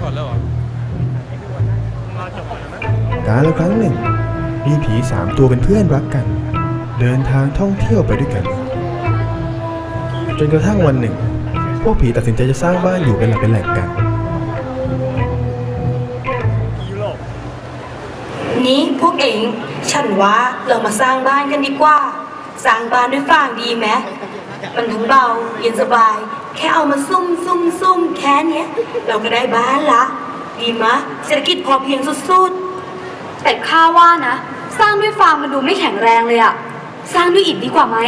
พอร์ตแล้วเหรอการละครั้งหนึ่ง มีผีสามตัวเป็นเพื่อนรักกัน เดินทางท่องเที่ยวไปด้วยกัน จนกระทั่งวันหนึ่ง พวกผีตัดสินใจจะสร้างบ้านอยู่เป็นหลักเป็นแหล่งกัน นี่พวกเองฉันว่าเรามาสร้างบ้านกันดีกว่า สร้างบ้านด้วยฟางดีไหมมันทั้งเบาเย็นสบาย แค่เอามาซุ่มซุ่มซุ่มแค่เนี้ย เราก็ได้บ้านละ ดีมะเศรษฐกิจพอเพียงสุดแต่ข้าว่านะ สร้างด้วยฟางมันดูไม่แข็งแรงเลยอะสร้างด้วยอิฐดีกว่าไหม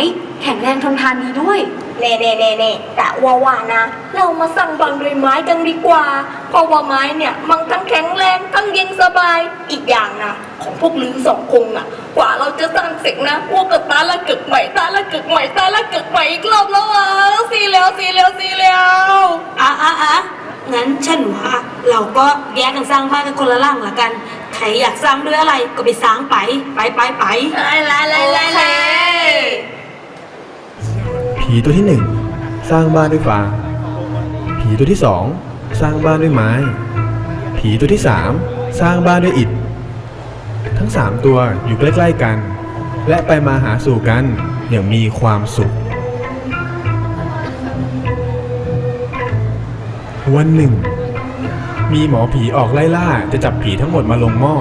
แข็งแรงทนทานดีด้วย เน่เน่เน่เน่แต่ว่าว่านะ เรามาสั่งบังด้วยไม้กันดีกว่า เพราะว่าไม้เนี่ย มันทั้งแข็งแรงทั้งเย็นสบาย อีกอย่างนะ ของพวกลือสองคงน่ะ กว่าเราจะสร้างเสร็จนะพวกก็ตาละเกิกใหม่ตาละเกิกใหม่ตาละเกิกใหม่อีกรอบแล้วอะสีแล้วะอะอะงั้นฉันว่าเราก็แยกกันสร้างบ้านกันคนละหล่างละกัน ใครอยากสร้างด้วยอะไรก็ไปสร้างไป ไปไปไปไล่ไล่ไล่ไล่ไล่ผีตัวที่หนึ่งสร้างบ้านด้วยฟาง ผีตัวที่สองสร้างบ้านด้วยไม้ ผีตัวที่สามสร้างบ้านด้วยอิฐ ทั้งสามตัวอยู่ใกล้ๆกัน และไปมาหาสู่กันอย่างมีความสุข วันหนึ่ง มีหมอผีออกไล่ล่าจะจับผีทั้งหมดมาลงหม้อ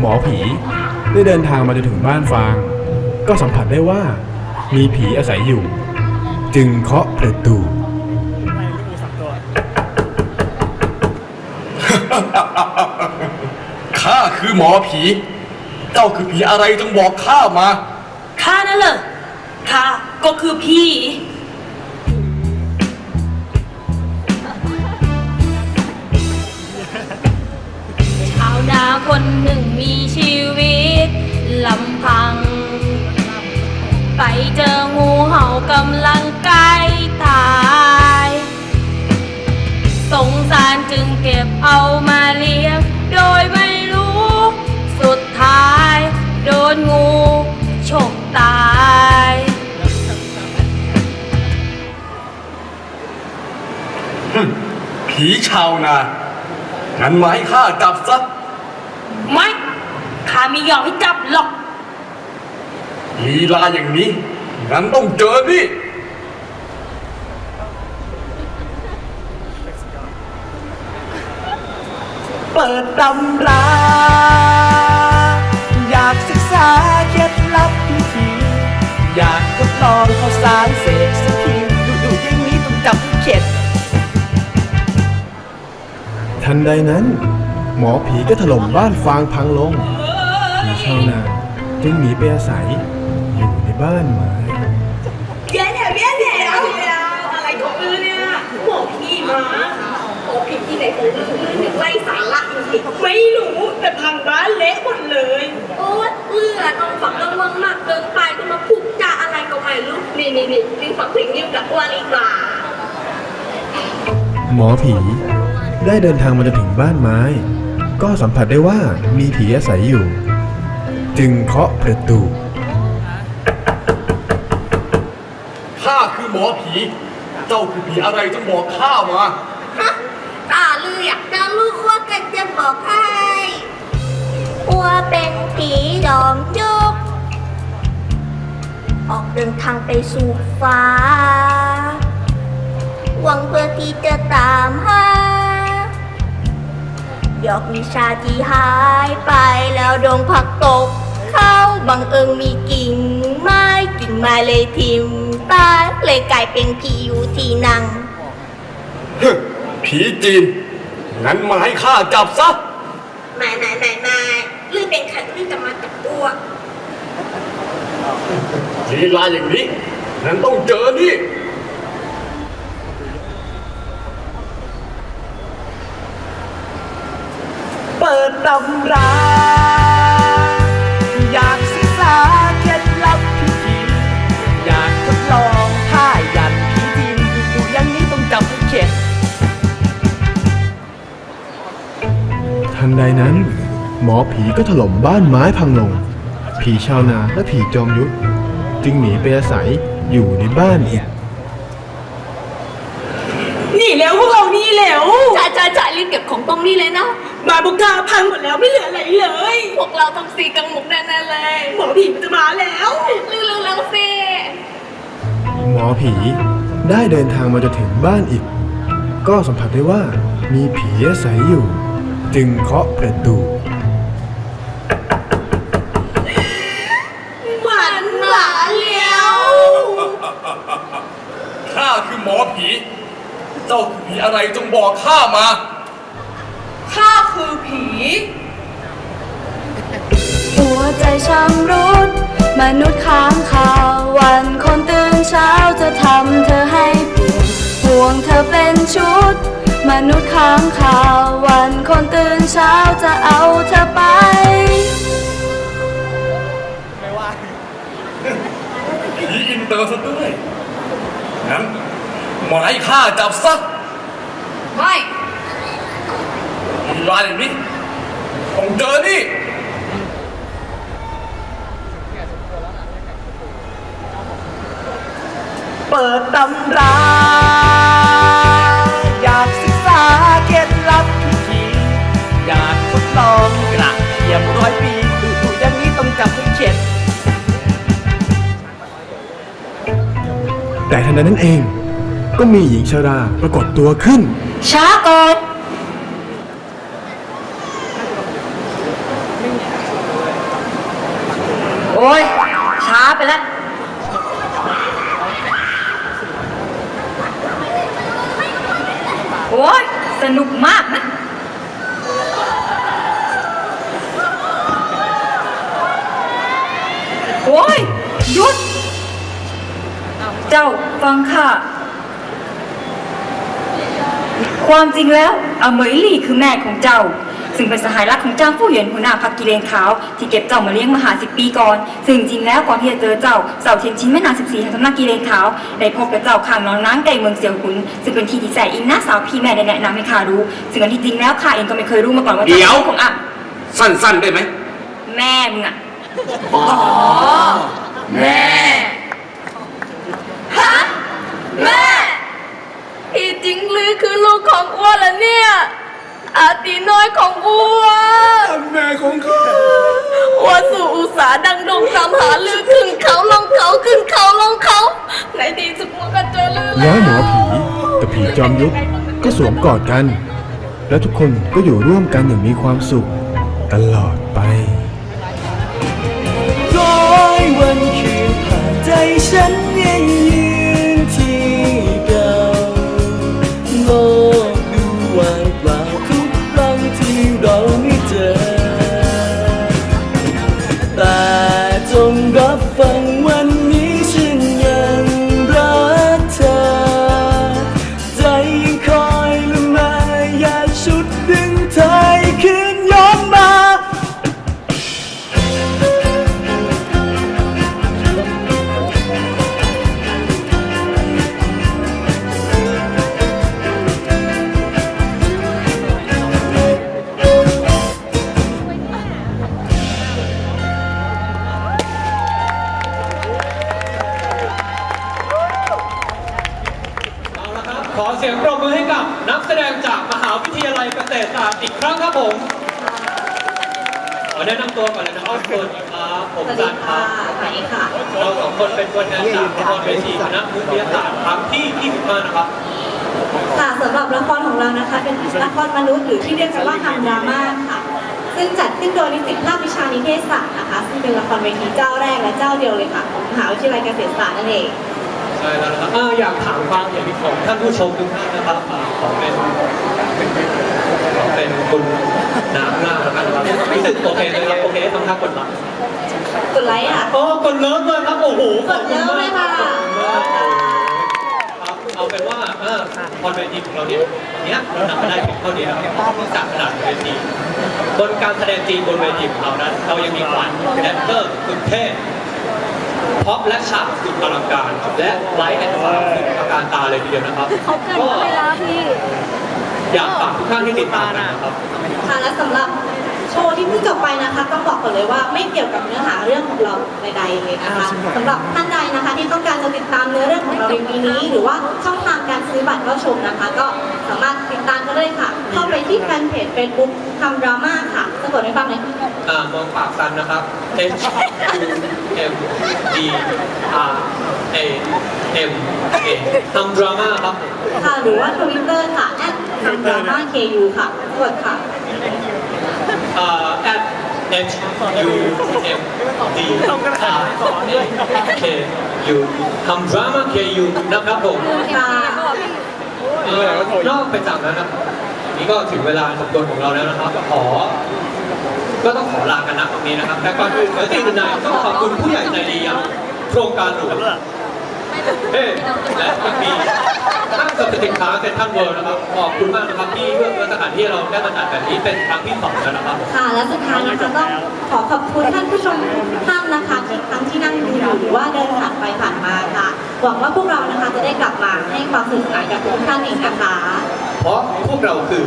หมอผีได้เดินทางมาจนถึงบ้านฟาง ก็สัมผัสได้ว่า มีผีอาศัยอยู่ จึงเคาะประตู ข้าคือหมอผี เจ้าคือผีอะไรจงบอกข้ามา ข้านั่นเหรอข้าก็คือพี่ คนหนึ่งมีชีวิตลำพัง ไปเจองูเห่ากำลังใกล้ตาย สงสารจึงเก็บเอามาเลี้ยง โดยไม่รู้ สุดท้าย โดนงูฉกตายผีชาวนางั้นมาให้ข้าจับซะ ไม่ข้าไม่ยอมให้จับหรอก ลีลาอย่างนี้งั้นต้องเจอนี่ เปิดตำรา อยากศึกษาเคล็ดลับพิธี อยากทดลองข้าวสารเสกสักทีดูดูๆอย่างนี้ต้องจับให้เข็ด ทันใดนั้น หมอผีก็ถล่มบ้านฟางพังลงผีชาวนาจึงหนีไปอาศัย อยู่ในบ้านไม้เบี้ยเนี่ยเบี้ยเนี่ยอะไรของมือเนี่ยบอกพี่มาโอ้ผิดที่ไหนของลือลือเนี่ยไล่สาระจริงๆไม่รู้แต่พังบ้านเละหมดเลย โอ๊ยเลือดนองฝักระวังมากเกินไปก็มาพูดจาอะไรก็ไม่รู้นี่นี่นี่นี่ฝักถึงนิ้วกับว่าลีกว่าหมอผีได้เดินทางมาจนถึงบ้านไม้ ก็สัมผัสได้ว่ามีผีอาศัยอยู่ จึงเคาะประตู ข้าคือหมอผี เจ้าคือผีอะไรจงบอกข้ามาฮะตาลืออยากจะรู้ว่ากันจะบอกให้ว่าเป็นผีดอมยกออกเดินทางไปสู่ฟ้า หวังเพื่อที่จะตามหา ยอกวิชาที่หายไปแล้วดงผักตก เข้าบังเอิญมีกิ่งไม้กิ่งไม้เลยทิมตายเลยกลายเป็นผีอยู่ที่นั่งผีจีน งั้นมาให้ข้าจับซะนายนายนายนายลือเป็นใครลือจะมาจับตัวลีลาอย่างนี้งั้นต้องเจอนี่ ปิดตำราอยากศึกษาเคล็ดลับพิธีอยากทดลองท่ายันผีจีนดูดูๆอย่างนี้ต้องจับให้เข็ดทันใดนั้น หมอผีก็ถล่มบ้านไม้พังลง ผีชาวนาและผีจอมยุทธจึงหนีไปอาศัยอยู่ในบ้านอีกนี่เร็วพวกเรานี่เร็ว จ่าจ่าจ่ารีบเก็บของตรงนี้เลยนะ มาบุกกาพังหมดแล้วไม่เหลืออะไรเลย พวกเราต้งสีกังหมกแน่ๆเลยหมอผีมันจะมาแล้วเร็วๆๆสิหมอผีได้เดินทางมาจนถึงบ้านอิดก็สัมผัสได้ว่ามีผีอาศัยอยู่ จึงเคาะประตู เจ้าคือผีอะไรจงบอกข้ามา ข้าคือผี หัวใจช้ำรุดมนุษย์ค้างคาว วันคนตื่นเช้าจะทำเธอให้เปลี่ยนห่วงเธอเป็นชุด มนุษย์ค้างคาว วันคนตื่นเช้าจะเอาเธอไปผีอินเตอร์ซะด้วยงั้นห มายข้าจับซะไม่มีลายอย่างนี้คงเจอนี่เปิดตำราอยากศึกษาเคล็ดลับพิธีอยากทดลองกระเทียมร้อยปีดูดูอย่างนี้ต้องจับให้เข็ดแต่ทันใดนั้นเอง ก็มีหญิงชราปรากฏตัวขึ้น ช้าก่อน โอ้ย ช้าไปแล้ว โอ้ย สนุกมากนะ โอ้ยหยุด เจ้าฟังค่ะ ความจริงแล้วอเหมยลี่คือแม่ของเจ้า ซึ่งเป็นสหายรักของเจ้าผู้เหยียนหัวหน้าพักกิเลนขาว ที่เก็บเจ้ามาเลี้ยงมาหาสิบปีก่อน ซึ่งจริงแล้วก่อนที่จะเจอเจ้าเสาเทียนชิ้นแม่นางสิบสี่แห่งสำนักกิเลนขาวได้พบกับเจ้าข้างน้องน้ำไก่เมืองเสียวหุนซึ่งเป็นที่ที่แสอิงหน้าสาวพี่แม่ได้แนะนำให้ข้ารู้ ซึ่งอันที่จริงแล้วข้าเองก็ไม่เคยรู้มาก่อนว่าเดี๋เจ้ายวเป็นลูกของอะสั้นๆได้ไหมแม่มึงอะแม่แม่ ญิงหรือคือลูกของอ้วนละเนี่ย อาตีน้อยของอ้วนแม่ของข้าอ้วนสู่อุตสาดังดงตามหาลือขึ้นเขาลงเขาขึ้นเขาลงเขา ในที่สุดมันก็เจอลือแล้วหมอผีกับผีจอมยุทธก็สวมกอดกัน และทุกคนก็อยู่ร่วมกันอย่างมีความสุข ตลอดไป เสียงปรบมือให้กับนักแสดงจากมหาวิทยาลัยเกษตรศาสตร์อีกครั้งครับผมขอแนะนำตัวก่อนเลยนะครับสวัสดีครับผมจันครับสวัสดีค่ะ เราสองคนเป็นตัวแทนจากละครเวทีคณะวิทยาศาสตร์ครั้งที่ 25 นะครับค่ะสำหรับละครของเรานะคะ เป็นละครมนุษย์หรือที่เรียกกันว่าฮัมดราม่าค่ะ ซึ่งจัดขึ้นโดยนิสิตภาควิชานิเทศศาสตร์นะคะ ซึ่งเป็นละครเวทีเจ้าแรกและเจ้าเดียวเลยค่ะของมหาวิทยาลัยเกษตรศาสตร์นั่นเอง ใช่แล้วนะครับอ่าอยากถามความเห็นของท่านผู้ชมทุกท่านนะครับอ่าขอเป็นขอเป็นคุณน้ำหน้าแล้วกันนะครับรู้สึกโอเคเลยครับโอเคทำท่ากดไลค์กดไลค์อะ โอ้กดเลิฟเลยครับโอ้โหขอบคุณมากกดเลิฟเลยค่ะขอบคุณมากครับเอาเป็นว่าเออคอนเวทีของเราเนี่ยวันเนี้ยเรานำมาได้เพียงเท่านี้แล้วจากขนาดเวทีบนการแสดงจริงบนเวทีของเรานั้นเรายังมีขวัญแดนเซอร์สุดเท่ พร็อปและฉากสุดอลังการ และไลท์แอนด์ซาวด์สุดตระการตาเลยทีเดียวนะครับก็อยากฝากทุกท่านที่ติดตามนะครับ ค่ะและสำหรับ โชว์ที่เพิ่งจบไปนะคะต้องบอกก่อนเลยว่าไม่เกี่ยวกับเนื้อหาเรื่องของเราใดๆเลยนะคะสำหรับท่านใดนะคะ ที่ต้องการจะติดตามเนื้อเรื่องของเราในปีนี้ หรือว่าช่องทางการซื้อบัตรเข้าชมนะคะ ก็สามารถติดตามกันเลยค่ะ เข้าไปที่แฟนเพจ Facebook ทำดราม่าค่ะสะกดให้ฟังหน่อยอ่ามองปากซันนะครับ H U M D R A M A ทำดราม่าครับ ค่ะหรือว่าทวิตเตอร์ค่ะแอดทำดราม่า KU ค่ะกดค่ะ อ่า at H U M D R A K U ทำดราม่า K U นะครับผมค่ะเอ่อนอกไปจากนั้นนะครับนี่ก็ถึงเวลาสมควรของเราแล้วนะครับขอก็ต้องขอลากันนะตรงนี้นะครับ แต่ก่อนอื่นเมื่อสิ่งอื่นใดต้องขอบคุณผู้ใหญ่ใจดีอย่างโครงการหลวง เฮ้และยังมีห้างสรรพสินค้าเซ็นทรัลเวิลด์นะครับ ขอบคุณมากนะครับที่เพื่อเพื่อสถานที่เราได้มาจัดแบบนี้เป็นครั้งที่สองแล้วนะครับ ค่ะ และสุดท้ายนะคะต้องขอขอบคุณท่านผู้ชมทุกท่านนะคะที่ทั้งที่นั่งดูอยู่หรือว่าเดินผ่านไปผ่านมาค่ะ หวังว่าพวกเรานะคะจะได้กลับมาให้ความสนุกสนานกับทุกท่านอีกนะคะ เพราะพวกเราคือ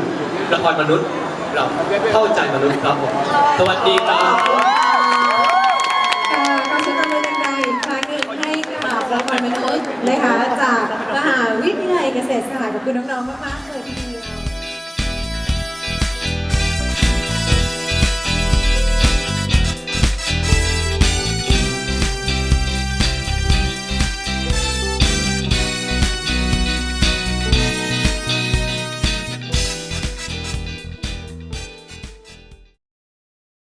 ละครมนุษย์ เราเข้าใจมนุษย์ครับผม สวัสดีครับ ค่ะขอเสียงปรบมือดังๆอีกครั้งหนึ่งให้กับละครมนุษย์ นะคะจากมหาวิทยาลัยเกษตรศาสตร์ขอบคุณน้องๆมากๆเลยทีเดียว